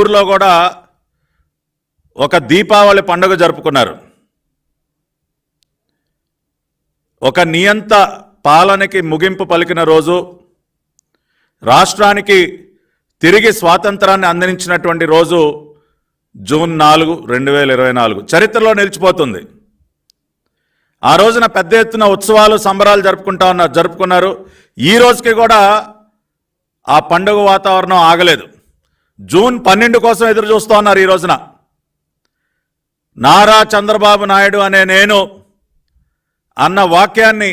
ఊర్లో కూడా ఒక దీపావళి పండుగ జరుపుకున్నారు. ఒక నియంత పాలనకి ముగింపు పలికిన రోజు రాష్ట్రానికి తిరిగి స్వాతంత్రాన్ని అందించినటువంటి రోజు జూన్ నాలుగు రెండు వేల ఇరవై నాలుగు. చరిత్రలో నిలిచిపోతుంది. ఆ రోజున పెద్ద ఎత్తున ఉత్సవాలు సంబరాలు జరుపుకుంటా ఉన్నారు జరుపుకున్నారు. ఈ రోజుకి కూడా ఆ పండుగ వాతావరణం ఆగలేదు. జూన్ పన్నెండు కోసం ఎదురు చూస్తూ ఉన్నారు ఈ రోజున. నారా చంద్రబాబు నాయుడు అనే నేను అన్న వాక్యాన్ని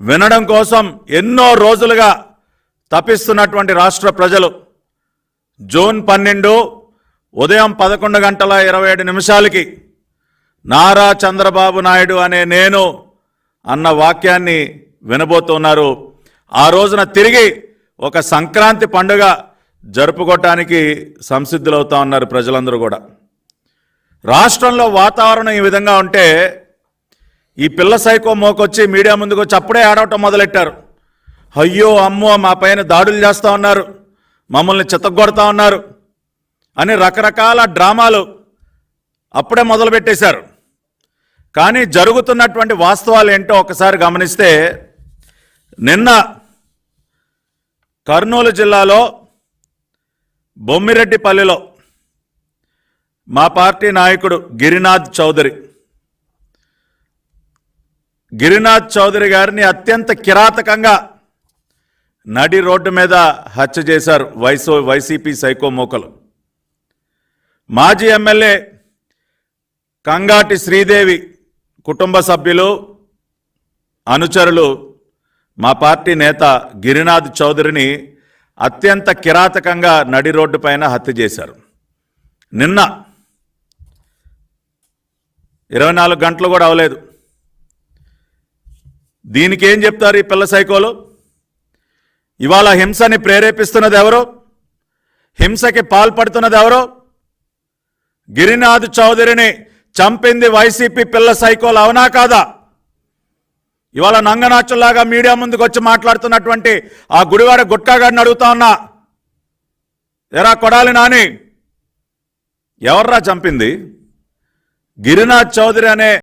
వినడం కోసం ఎన్నో రోజులుగా తపిస్తున్నటువంటి రాష్ట్ర ప్రజలు. జూన్ పన్నెండు ఉదయం పదకొండు గంటల ఇరవై ఏడు నిమిషాలకి నారా చంద్రబాబు నాయుడు అనే నేను అన్న వాక్యాన్ని వినబోతున్నారు. ఆ రోజున తిరిగి ఒక సంక్రాంతి పండుగ జరుపుకోవటానికి సంసిద్ధులవుతా ఉన్నారు ప్రజలందరూ కూడా. రాష్ట్రంలో వాతావరణం ఈ విధంగా ఉంటే ఈ పిల్ల సైకో మోకొచ్చి మీడియా ముందుకు వచ్చి అప్పుడే ఆడవటం మొదలెట్టారు. అయ్యో అమ్మో మా పైన దాడులు చేస్తూ ఉన్నారు. మమ్మల్ని చిత్తగొడతా ఉన్నారు. అని రకరకాల డ్రామాలు అప్పుడే మొదలుపెట్టేశారు. కానీ జరుగుతున్నటువంటి వాస్తవాలు ఏంటో ఒకసారి గమనిస్తే నిన్న కర్నూలు జిల్లాలో బొమ్మిరెడ్డిపల్లిలో మా పార్టీ నాయకుడు గిరినాథ్ చౌదరి. గిరినాథ్ చౌదరి గారిని అత్యంత కిరాతకంగా నడి రోడ్డు మీద హత్య చేశారు వైసో వైసీపీ సైకోమోకలు మాజీ ఎమ్మెల్యే కంగాటి శ్రీదేవి కుటుంబ సభ్యులు అనుచరులు మా పార్టీ నేత గిరినాథ్ చౌదరిని అత్యంత కిరాతకంగా నడి రోడ్డు పైన హత్య చేశారు. నిన్న ఇరవై నాలుగు గంటలు కూడా అవలేదు. దీనికి ఏం చెప్తారు ఈ పిల్ల సైకోలు? ఇవాళ హింసని ప్రేరేపిస్తున్నది ఎవరో? హింసకి పాల్పడుతున్నది ఎవరో? గిరినాథ్ చౌదరిని చంపింది వైసీపీ పిల్ల సైకోలు అవునా కాదా? ఇవాళ నంగనాచుల్లాగా మీడియా ముందుకు వచ్చి మాట్లాడుతున్నటువంటి ఆ గుడివాడ గుట్కా గారిని అడుగుతా ఉన్నా ఎరా కొడాలి నాని ఎవర్రా చంపింది? గిరినాథ్ చౌదరి అనే